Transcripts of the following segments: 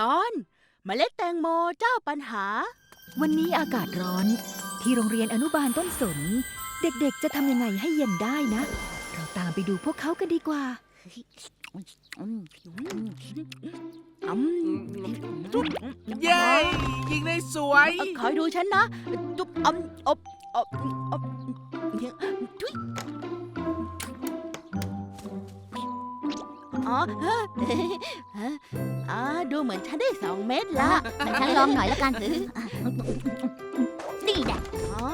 ตอนเมล็ดแตงโมเจ้าปัญหา วันนี้อากาศร้อน ที่โรงเรียนอนุบาลต้นสน เด็กๆ จะทำยังไงให้เย็นได้นะ เราตามไปดูพวกเขากันดีกว่าอืมเย้ยิงได้สวยคอยดูฉันนะจุ๊บอมอบอบอบทุย อ๋อฮะอ่าดูเหมือนฉันได้สองเม็ดละฉันลองหน่อยแล้วกันนี่แหละอ๋อ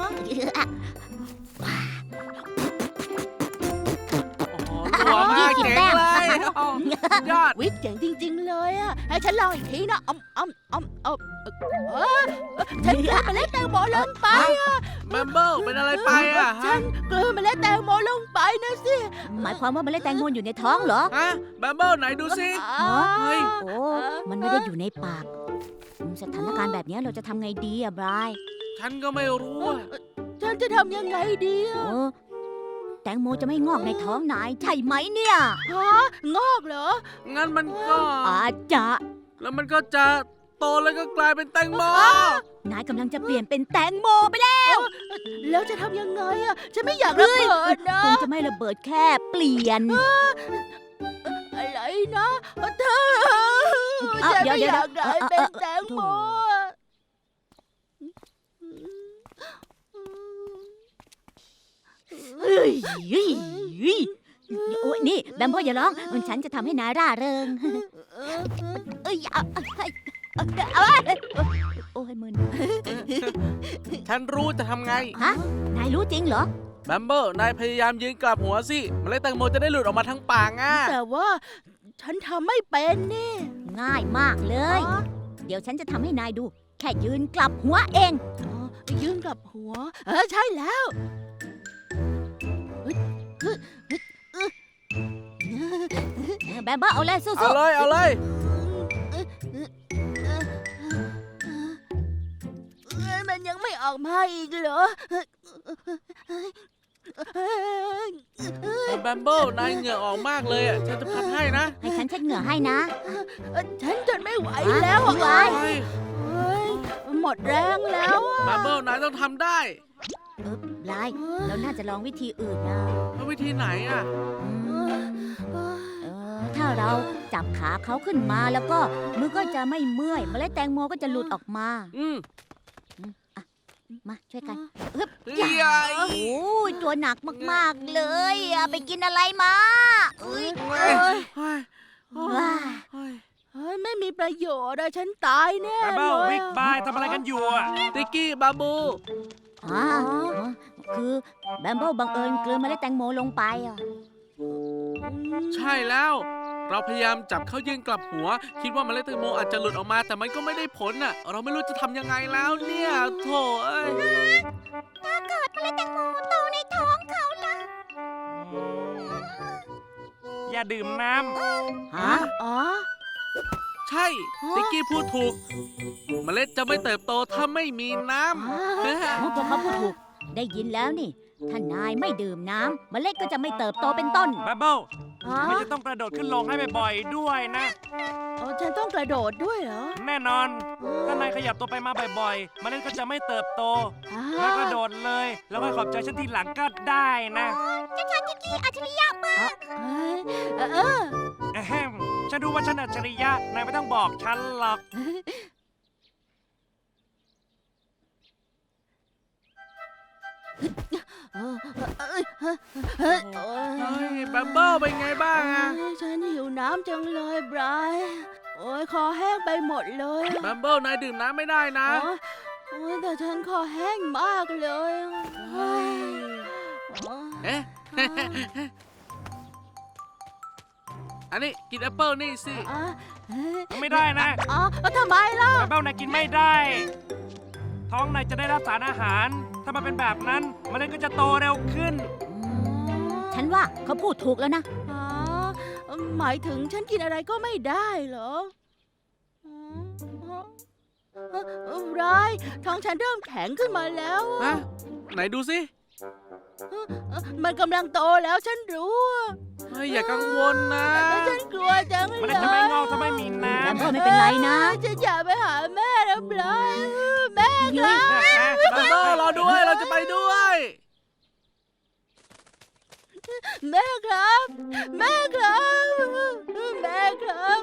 โอ้โหตัวมากยี่สิบเจ๋งแต้มเลยโอ้ยอด วิเจ๋งจริง ๆ เลยอะให้ฉันลองอีกทีนะอมอมอมอมเออฉันกลืนเมล็ดแตงโมลงไป แมมเบิลเป็นอะไรไปอะฉัฮะนกลืนเมล็ดแตงโมลงไปนะสิหมายความว่าเมล็ดแตงโมอยู่ในท้องเหรอฮะแมมเบิลไหนดูสิเฮ้ย โอ้มันไม่ได้อยู่ในปากอืมสถานการณ์แบบนี้เราจะทำไงดีอะบรายฉันก็ไม่รู้อะฉันจะทำยังไงดีอะโอ้แตงโมจะไม่งอกในท้องนายใช่ไหมเนี่ยฮะงอกเหรองั้นมันก็ อาจจะแล้วมันก็จะ โตแล้วก็กลายเป็นแตงโมนายกำลังจะเปลี่ยนเป็นแตงโมไปแล้ว แล้วจะทำยังไงอะฉันไม่อยากระเบิดนะคงจะไม่ระเบิดแค่เปลี่ยน อะไรนะเธอเอาฉันเดี๋ยวไม่เดี๋อยวยากกลายเป็นแตงโมเฮ้ยเฮ้ยเฮ้ยโอ้ยนี่แบมโบอย่าร้อง ฉันจะทำให้นายร่าเริงเอ้ย เอาเอาเอาเอาโอ้ยมึนฉันรู้จะทำไง ฮะ นายรู้จริงเหรอแมมเบิลนายพยายามยืนกลับหัวสิเมล็ดแตงโมจะได้หลุดออกมาทั้งปากอะแต่ว่า ฉันทำไม่เป็นนี่ ง่ายมากเลยอ๋อเดี๋ยวฉันจะทำให้นายดู แค่ยืนกลับหัวเอง อ๋อยืนกับหัว เออใช่แล้วเฮ้ยเฮ้ยเฮ้ยเอ้ยแบมเบอร์เอาเลยสู้เอาเลยเอาเลย ยังไม่ออกมาอีกเหรอแบมเบิลนายเหงื่อออกมากเลยอะฉันจะพัดให้นะให้ฉันเช็ดเหงื่อให้นะ ฉันจนไม่ไหวแล้วอะไม่ไหวเฮ้หมดแรงแล้วอะแบมเบิลนายต้องทำได้เออลายเราน่าจะลองวิธีอื่นนะแล้ววิธีไหนอะถ้าเราจับขาเขาขึ้นมาแล้วก็มือก็จะไม่เมื่อยเมล็ดแตงโมก็จะหลุดออกมา อื มมาช่วยกันเฮ้ยโอ้ยตัวหนักมากๆเลยอะไปกินอะไรมาอุ๊ยเฮ้ยเฮ้ยเฮ้ยว้าเฮ้ยเฮ้ยไม่มีประโยชน์อะฉันตายแน่แบมเลเบิลยวิกบายทำอะไรกันอยู่อะติกกี้บาบูอ่าคือแบมเบิลบังเอิญเกลือเมล็ดแตงโมลงไปอะใช่แล้ว เราพยายามจับเขายืนกลับหัว คิดว่าเมล็ดแตงโมอาจจะหลุดออกมา แต่มันก็ไม่ได้ผลน่ะ เราไม่รู้จะทำยังไงแล้วเนี่ยโถเอ้ยถ้าเกิดเมล็ดแตงโมโตในท้องเขาล่ะอย่าดื่มน้ฮะ อ๋อ ใช่ ติกกี้พูดถูก เมล็ดจะไม่เติบโตถ้าไม่มีน้ำโอ้พวกเขาพูดถูก ได้ยินแล้วนี่ ถ้านายไม่ดื่มน้ำเมล็ดก็จะไม่เติบโตเป็นต้นำแบมเบิล อ๋อไม่จะต้องกระโดดขึ้นลงให้บ่อยๆด้วยนะ อ๋อฉันต้องกระโดดด้วยเหรอแน่นอน ถ้านายขยับตัวไปมาบ่อยๆมันก็จะไม่เติบโตอ๋อแล้วกระโดดเลย แล้วก็ขอบใจฉันทีหลังก็ได้นะเอ้ยเออเออแอมฉันรู้ว่าฉันอัจฉริยะ นายไม่ต้องบอกฉันหรอกเออ เอ้ยเฮ้ยเฮ้ยโอ้เฮ้ยยแบมเบิลเป็นไงบ้างอะเอ้ยฉันหิวน้ำจังเลยไบรท์โอ้ยคอแห้งไปหมดเลยแบมเบิลนายดื่มน้ำไม่ได้นะอ๋อโอ้ยแต่ฉันคอแห้งมากเลยเฮ้ยอ๋อเอ๊ะอันนี้กินแอปเปิลนี่สิอ๋อเฮ้ยไม่ได้นะอ๋อทำไมล่ะแบมเบิลนายกินไม่ได้ ท้องนายจะได้รับสารอาหาร ถ้ามันเป็นแบบนั้นมันก็จะโตเร็วขึ้น ฉันว่าเขาพูดถูกแล้วนะ อ๋อ หมายถึงฉันกินอะไรก็ไม่ได้เหรออ๋อเอ่อเอ่อไรายท้องฉันเริ่มแข็งขึ้นมาแล้วอะฮะไหนดูสิมันกำลังโตแล้วฉันรู้อะเฮ้ยอย่ากังวลนะ ฉันกลัวจังเลยมันจะไม่งอกถ้าไม่มีน้แบมโบ้ไม่เป็นไรนะ ฉันอยากไปหาแม่แล้วปลาแม่ เฮ้ย แบมเบิลรอด้วยเราจะไปด้วย แม่ครับ แม่ครับ แม่ครับ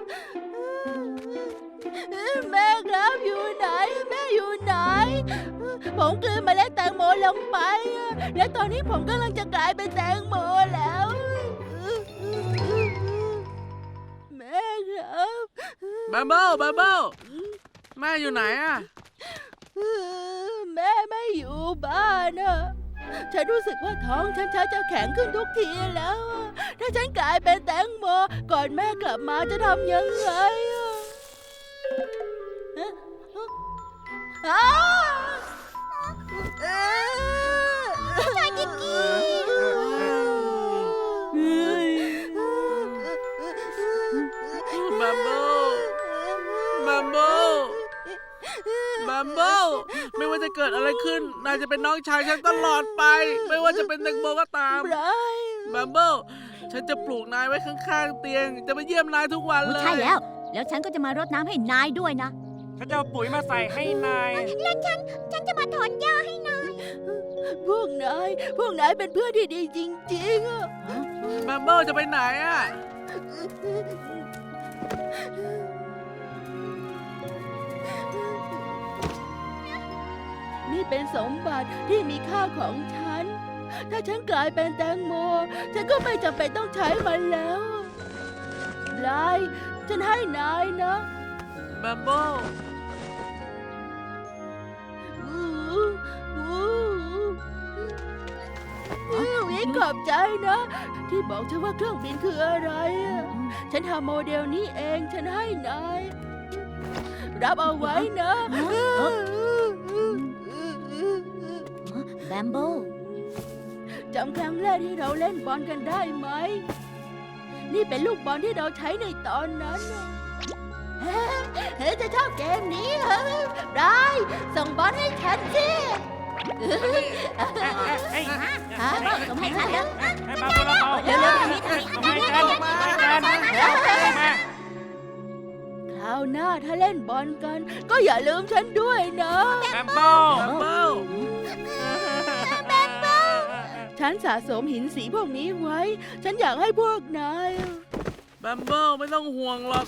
แม่ครับอยู่ไหน แม่อยู่ไหน ผมกลืนเมล็ดแตงโมลงไปอะและตอนนี้ผมกำลังจะกลายเป็นแตงโมแล้ว แม่ครับแบมเบิลแบมเบิลแม่อยู่ไหนอะแม่ไม่อยู่บ้านอะ ฉันรู้สึกว่าท้องฉันชักจะแข็งขึ้นทุกทีแล้ว ถ้าฉันกลายเป็นแตงโมก่อนแม่กลับมาจะทำยังไงอะฮะอ้าว ชายดิกกี้ มเบิลไม่ว่าจะเกิดอะไรขึ้น นายจะเป็นน้องชายฉันตลอดไป ไม่ว่าจะเป็นแตงโมก็ตามไรแบมเบิลฉันจะปลูกนายไว้ข้างๆเตียง จะมาเยี่ยมนายทุกวันเลยใช่แล้ว แล้วฉันก็จะมารดน้ำให้นายด้วยนะำฉันจะเอาปุ๋ยมาใส่ให้นายฉันจะมาถอนหญ้าให้นาย พวกนาย พวกนายเป็นเพื่อนที่ดีจริงๆอะแบมเบิลจะไปไหนอะ นี่เป็นสมบัติที่มีค่าของฉัน ถ้าฉันกลายเป็นแตงโม ฉันก็ไม่จำเป็นต้องใช้มันแล้วลายฉันให้นายนะแบมเบิลอู้อู้อู้วิขอบใจนะ ที่บอกฉันว่าเครื่องบินคืออะไรอะฉันทำโมเดลนี้เองฉันให้นาย รับเอาไว้นะ แบมโบ้จำครั้งแรกที่เราเล่นบอลกันได้ไหม นี่เป็นลูกบอลที่เราใช้ในตอนนั้นน่ะเฮ้ยจะชอบเกมนี้เหรอได้ส่งบอลให้ฉันสิเฮ้ยฮะส่งให้ฉันแล้วให้มาพวกเราเอาเร็วๆทางนี้ทางนี้เอาให้กันเอาให้กันเอามาคราวหน้าถ้าเล่นบอลกัน ก็อย่าลืมฉันด้วยนะ ฉันสะสมหินสีพวกนี้ไว้ ฉันอยากให้พวกนายแบมเบิลไม่ต้องห่วงหรอก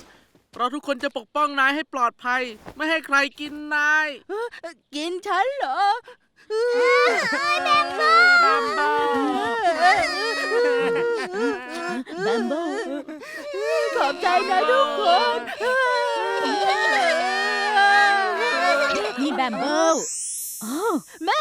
เราทุกคนจะปกป้องนายให้ปลอดภัย ไม่ให้ใครกินนายกินฉันเหรอแบมเบิล แบมโบ้ขอบใจนะทุกคน นี่แบมโบ้โอ้แม่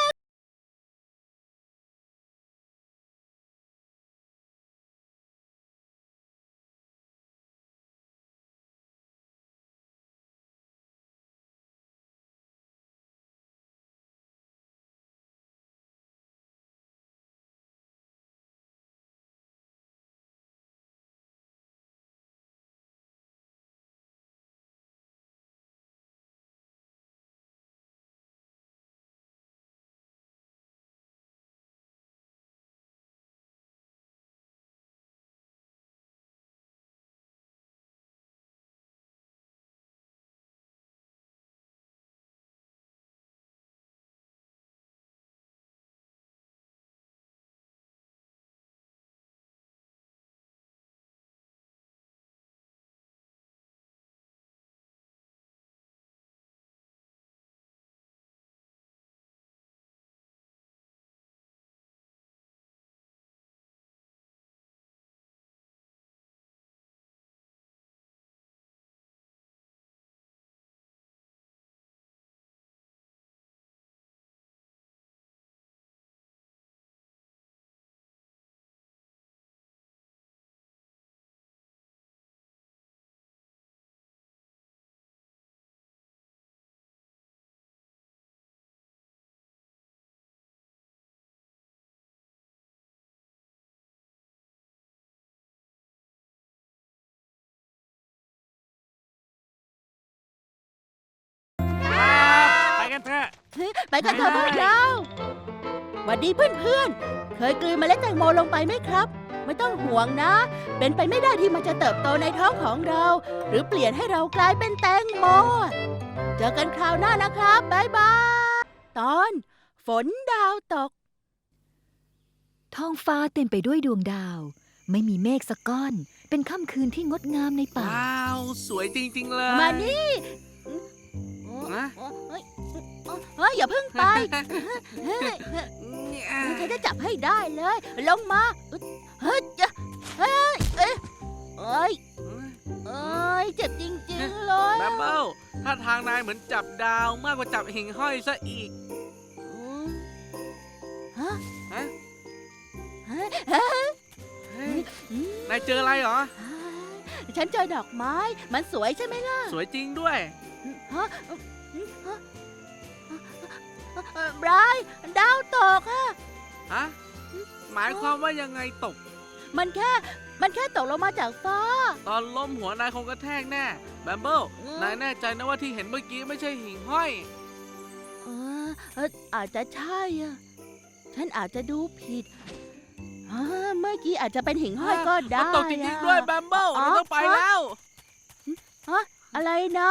ไปกันเถอะไปกันเถอะพวกเราหวัดดีเพื่อนๆ เคยกลืนเมล็ดแตงโมลงไปไหมครับ ไม่ต้องห่วงนะ เป็นไปไม่ได้ที่มันจะเติบโตในท้องของเรา หรือเปลี่ยนให้เรากลายเป็นแตงโม เจอกันคราวหน้านะครับบ๊ายบาย ตอน ฝนดาวตก ท้องฟ้าเต็มไปด้วยดวงดาว ไม่มีเมฆสักก้อน เป็นค่ำคืนที่งดงามในป่า ว้าว สวยจริง ๆ เลยมานี่นะ เฮ้ยเฮ้ยอย่าเพิ่งไปเฮ้ยฉันจะจับให้ได้เลย ลงมาเฮ้ยจะเฮ้ยเอ้ยเอ้ยเอ้ยเจ็บจริงๆเลยแบมเบิลถ้าทางนายเหมือนจับดาวมากกว่าจับหิ่งห้อยซะอีกอืมฮะฮะฮะฮะเฮ้ยอืมนายเจออะไรเหรอ ฉันเจอดอกไม้ มันสวยใช่ไหมล่ะ สวยจริงด้วยฮะฮะเอ่อไบรท์ดาวตกอะฮะหมายความว่ายังไงตก มันแค่มันแค่ตกลงมาจากฟ้า ตอนล้มหัวนายคงกระแทกแน่แบมเบิลอืมนายแน่ใจนะว่าที่เห็นเมื่อกี้ไม่ใช่หิ่งห้อยเออเอ่ออาจจะใช่อะฉันอาจจะดูผิดอ่าเมื่อกี้อาจจะเป็นหิ่งห้อยก็ได้มันตกจริงๆด้วยอะแบมเบิลอ๋อเราต้องไปแล้ว อะไรนะ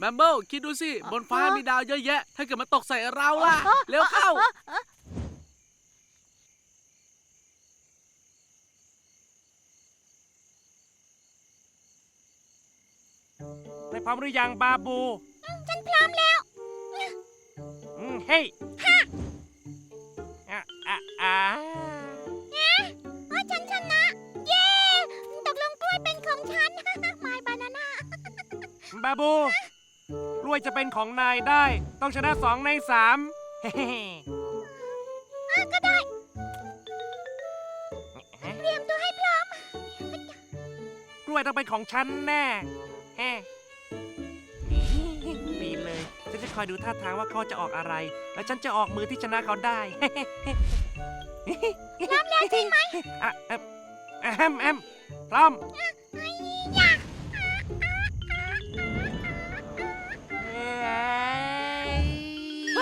แบมเบิลคิดดูสิ บนฟ้าอ๋อมีดาวเยอะแยะ ถ้าเกิดมันตกใส่เราล่ะอ๋อเร็วเข้าอ๋ออ๋อนายพร้อมหรือยังบาบู ฉันพร้อมแล้ว อืมเฮ้ยอะอะอะฉันชนะ เย้ตกลงกล้วยเป็นของฉัน ไม้บานาน่า บาบู กล้วยจะเป็นของนายได้ ต้องชนะสองในสามเฮ้ก็ได้เฮ้เตรียมตัวให้พร้อม กล้วยต้องเป็นของฉันแน่เฮ้ดีเลย ฉันจะคอยดูท่าทางว่าเขาจะออกอะไร แล้วฉันจะออกมือที่ชนะเขาได้พร้อมแล้วใช่ไหมอะเอ่อแอมแอมพร้อม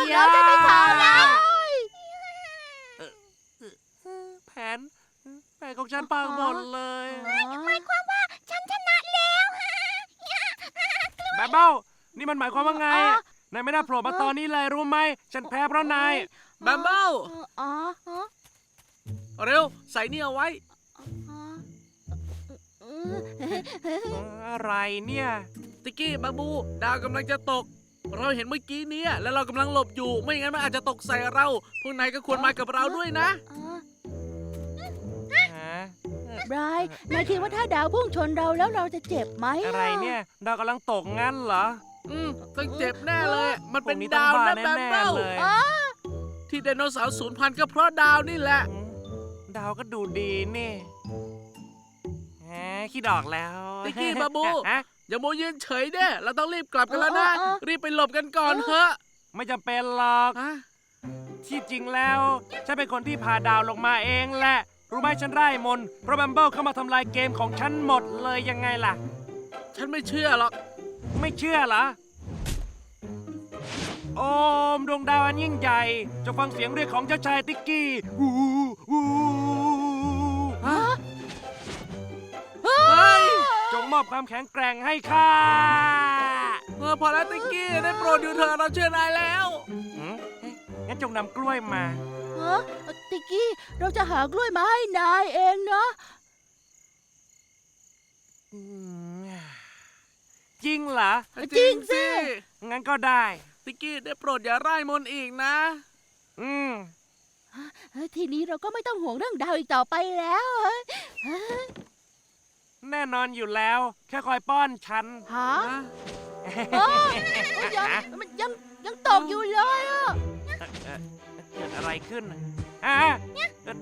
พวกเราจะไปขอแล้วแผนแผนของฉันพังหมดเลยหมายความว่าฉันชนะแล้วแบมเบิลนี่มันหมายความว่าไงอ๋อนายไม่น่าโผล่มาตอนนี้เลยรู้ไหม ฉันแพ้เพราะนายแบมเบิลอ๋ออ๋อเร็ว ใส่นี่เอาไว้อ๋ออะไรเนี่ย ติกกี้บาบู ดาวกำลังจะตก เราเห็นเมื่อกี้เนี้แล้วเรากำลังหลบอยู่ ไม่งั้นมันอาจจะตกใส่เรา พวกนายก็ควรมากับเราด้วยนะ ฮะไบรท์นายคิดว่าถ้าดาวพุ่งชนเราแล้วเราจะเจ็บไหมอะไรเนี่ยดาวกำลังตกงั้นเหรออืมต้องเจ็บแน่เลยมันเป็นพกต้อดาวบ้นะแบมแน่เบิลๆเลยที่ไดโนเสาร์สูญพันธุ์ก็เพราะดาวนี่แหละ อืมดาวก็ดูดีนี่แหมคิดออกแล้วติ๊กกี้บาบู ฮะ อย่าโมวยืนเฉยเด้เราต้องรีบกลับกันแล้วนะ เออเออเออ รีบไปหลบกันก่อนเถอะไม่จำเป็นหรอกฮะที่จริงแล้ว ฉันเป็นคนที่พาดาวลงมาเองแหละ รู้ไหมฉันไร่มนต์เพราะแบมเบิลเข้ามาทำลายเกมของฉันหมดเลยยังไงล่ะ ฉันไม่เชื่อหรอก ไม่เชื่อเหรอ โอมดวงดาวอันยิ่งใหญ่ จะฟังเสียงเรียกของเจ้าชายติ๊กกี้วูวูฮะเฮ้ย จงมอบความแข็งแกร่งให้ข้าเออพอแล้วติ๊กกี้ได้โปรดอยู่เถอะเราเชื่อนายแล้วหืมเอ๊ะงั้นจงนำกล้วยมา ฮะติกกี้ เราจะหากล้วยมาให้นายเองเนาะอืมจริงเหรอ จริงสิ งั้นก็ได้ ติ๊กกี้ได้โปรดอย่าไล่มนต์อีกนะ อืมเฮ้ยทีนี้เราก็ไม่ต้องห่วงเรื่องดาวอีกต่อไปแล้วเฮ้ยเฮ้ย แน่นอนอยู่แล้ว แค่คอยป้อนฉันหาเอ้ยยังมันยังยังตกอยู่เลยอะเอ่อเกิดอะไรขึ้นน่ะอะ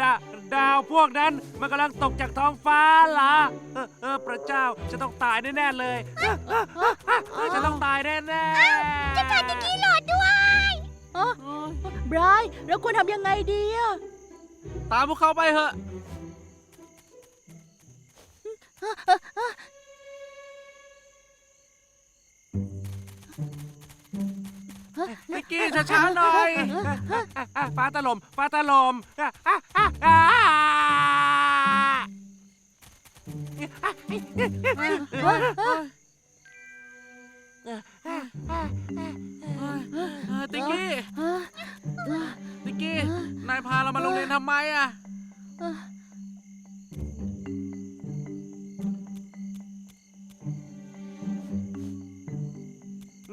ดาดาวพวกนั้นมันกำลังตกจากท้องฟ้าเหรอเออเออพระเจ้าฉันต้องตายแน่ๆเลยเออเออเออเออฉันต้องตายแน่ๆเจ้าชายติ๊กกี้โหลดด้วยไบรท์เราควรทำยังไงดีอะตามพวกเขาไปเถอะ นิกกี้ช้าๆหน่อยฟ้าตะลมฟ้าตะลมอะอะอะอะเออติกกี้ติกกี้ นายพาเรามาโรงเรียนทำไมอะ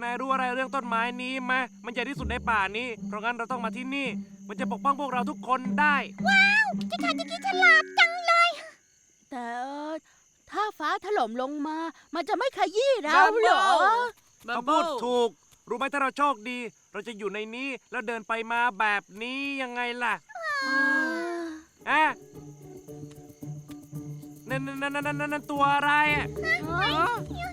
นายรู้อะไรเรื่องต้นไม้นี้ไหมมันใหญ่ที่สุดในป่านี้ เพราะงั้นเราต้องมาที่นี่ มันจะปกป้องพวกเราทุกคนได้จะขาดจะกินฉลาดจังเลย แต่เอ่อถ้าฟ้าถล่มลงมา มันจะไม่ขยี้เราเหรอ เขาพูดถูก รู้ไหมถ้าเราโชคดี เราจะอยู่ในนี้แล้วเดินไปมาแบบนี้ยังไงล่ะอะนั่นนั่นนั่นนั่นนั่นตัวอะไรอะ เ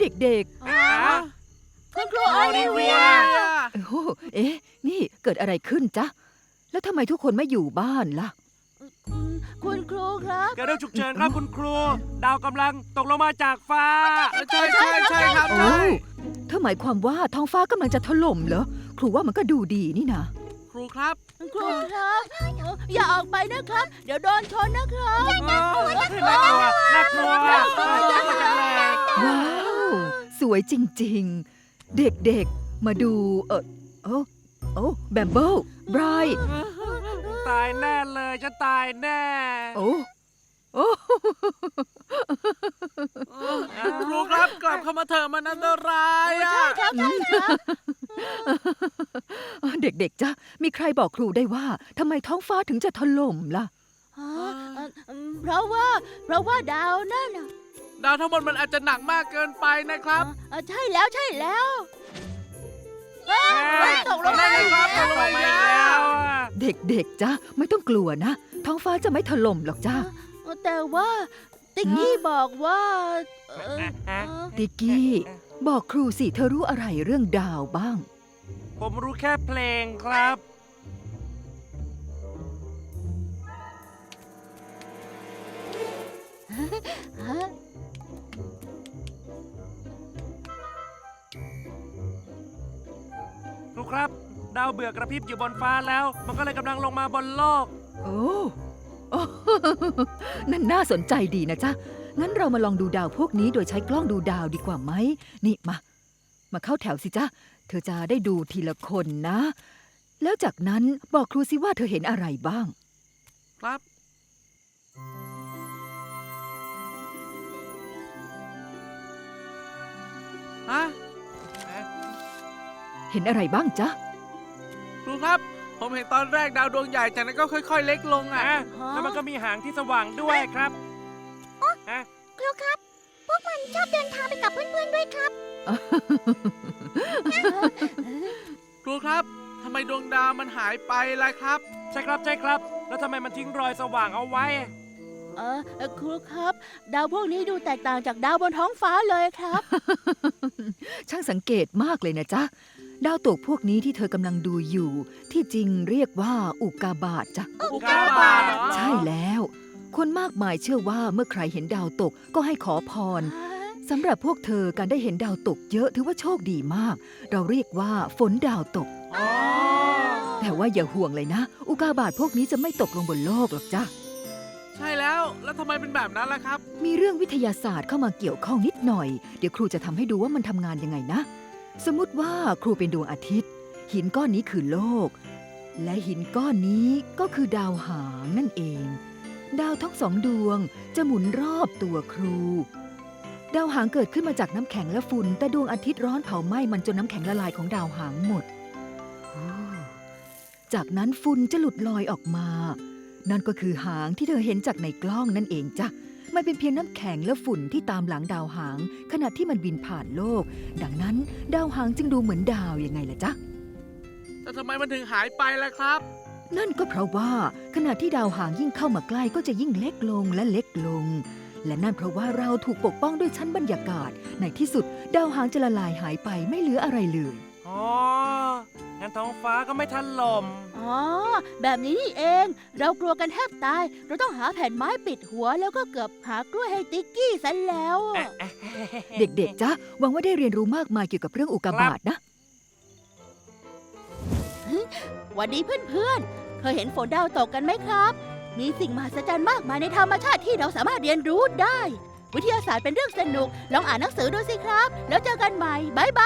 เด็กอะคุณครูโอโอลิลิเวีเวียยๆโอ้โหเอ๊ะ นี่เกิดอะไรขึ้นจ๊ะ แล้วทำไมทุกคนไม่อยู่บ้านล่ะอืมคุณครูครับ เกิดเรื่องฉุกเฉินครับคุณครู ดาวกำลังตกลงมาจากฟ้า ใช่ใช่ใช่ครับโอ้ใช่เธอหมายความว่าท้องฟ้ากำลังจะถล่มเหรอ ครูว่ามันก็ดูดีนี่นะ ครูครับ คุณครูครับเอ่ออย่าออกไปนะครับ เดี๋ยวโดนชนนะครับ น่ากลัวน่ากลัวน่ากลัวน่ากลัวจังเลยว้าว สวยจริงๆ เด็กๆ มาดูเออโอ้โอ้แบมเบิลไบรท์ตายแน่เลยจะตายแน่ โอ้ โอ้ครูครับกลับเข้ามาเถอะมันอันตรายอะครับใช่ครับเด็กๆจ้ะมีใครบอกครูได้ว่าทำไมท้องฟ้าถึงจะถล่มล่ะฮะเอ่ออืมเพราะว่าเพราะว่าดาวนั่นน่ะดาวทั้งหมดมันอาจจะหนักมากเกินไปนะครับ เอ่อใช่แล้วใช่แล้วเอ้ยตกลงมาได้ไงครับตกลงมาอีกแล้วอะเด็กๆจ้ะไม่ต้องกลัวนะ ท้องฟ้าจะไม่ถล่มหรอกจ้าเอ่อ แต่ว่า ติ๊กกี้บอกว่าเอ่อเอ่อติกกี้ บอกครูสิเธอรู้อะไรเรื่องดาวบ้าง ผมรู้แค่เพลงครับ ฮะครูครับ ดาวเบื่อกระพริบอยู่บนฟ้าแล้ว มันก็เลยกำลังลงมาบนโลก โอ้โอ้ นั่นน่าสนใจดีนะจ๊ะ งั้นเรามาลองดูดาวพวกนี้โดยใช้กล้องดูดาวดีกว่าไหม นี่มา มาเข้าแถวสิจ๊ะ เธอจะได้ดูทีละคนนะ แล้วจากนั้นบอกครูสิว่าเธอเห็นอะไรบ้าง ครับ ฮะ เห็นอะไรบ้างจ๊ะ ครูครับ ผมเห็นตอนแรกดาวดวงใหญ่จากนั้นก็ค่อย ๆ เล็กลงอะอะแล้วมันก็มีหางที่สว่างด้วยครับอะครูครับ พวกมันชอบเดินทางไปกับเพื่อนๆด้วยครับ ครูครับทำไมดวงดาวมันหายไปล่ะครับ ใช่ครับใช่ครับ แล้วทำไมมันทิ้งรอยสว่างเอาไว้ เอ่อเอ่อครูครับ ดาวพวกนี้ดูแตกต่างจากดาวบนท้องฟ้าเลยครับ ช่างสังเกตมากเลยนะจ๊ะ ดาวตกพวกนี้ที่เธอกำลังดูอยู่ ที่จริงเรียกว่าอุกกาบาตจ้ะ อุกกาบาตเหรอ ใช่แล้ว คนมากมายเชื่อว่าเมื่อใครเห็นดาวตกก็ให้ขอพรสำหรับพวกเธอการได้เห็นดาวตกเยอะถือว่าโชคดีมาก เราเรียกว่าฝนดาวตก อ๋อ แต่ว่าอย่าห่วงเลยนะ อุกาบาตพวกนี้จะไม่ตกลงบนโลกหรอกจ้ะ ใช่แล้ว แล้วทำไมเป็นแบบนั้นล่ะครับ มีเรื่องวิทยาศาสตร์เข้ามาเกี่ยวข้องนิดหน่อย เดี๋ยวครูจะทำให้ดูว่ามันทำงานยังไงนะ สมมติว่าครูเป็นดวงอาทิตย์ หินก้อนนี้คือโลก และหินก้อนนี้ก็คือดาวหางนั่นเอง ดาวทั้งสองดวงจะหมุนรอบตัวครู ดาวหางเกิดขึ้นมาจากน้ำแข็งและฝุ่นแต่ดวงอาทิตย์ร้อนเผาไหม้มันจนน้ำแข็งละลายของดาวหางหมด จากนั้นฝุ่นจะหลุดลอยออกมา นั่นก็คือหางที่เธอเห็นจากในกล้องนั่นเองจ้ะ มันเป็นเพียงน้ำแข็งและฝุ่นที่ตามหลังดาวหาง ขณะที่มันบินผ่านโลก ดังนั้นดาวหางจึงดูเหมือนดาวยังไงล่ะจ๊ะ แต่ทำไมมันถึงหายไปล่ะครับ นั่นก็เพราะว่าขณะที่ดาวหางยิ่งเข้ามาใกล้ก็จะยิ่งเล็กลงและเล็กลง และนั่นเพราะว่าเราถูกปกป้องด้วยชั้นบรรยากาศ ในที่สุด ดาวหางจะละลายหายไปไม่เหลืออะไรเลย อ๋อ งั้นท้องฟ้าก็ไม่ทันลม อ๋ออ๋อ แบบนี้นี่เอง เรากลัวกันแทบตาย เราต้องหาแผ่นไม้ปิดหัวแล้วก็เกือบหากล้วยให้ติ๊กกี้ซะแล้วอะเด็กๆจ๊ะหวังว่าได้เรียนรู้มากมายเกี่ยวกับเรื่องอุกกาบาตนะ หวันดีเพื่อนๆ เคยเห็นฝนดาวตกกันไหมครับ มีสิ่งมหัศจรรย์มากมายในธรรมชาติที่เราสามารถเรียนรู้ได้ วิทยาศาสตร์เป็นเรื่องสนุก ลองอ่านหนังสือดูสิครับ แล้วเจอกันใหม่ บ๊ายบาย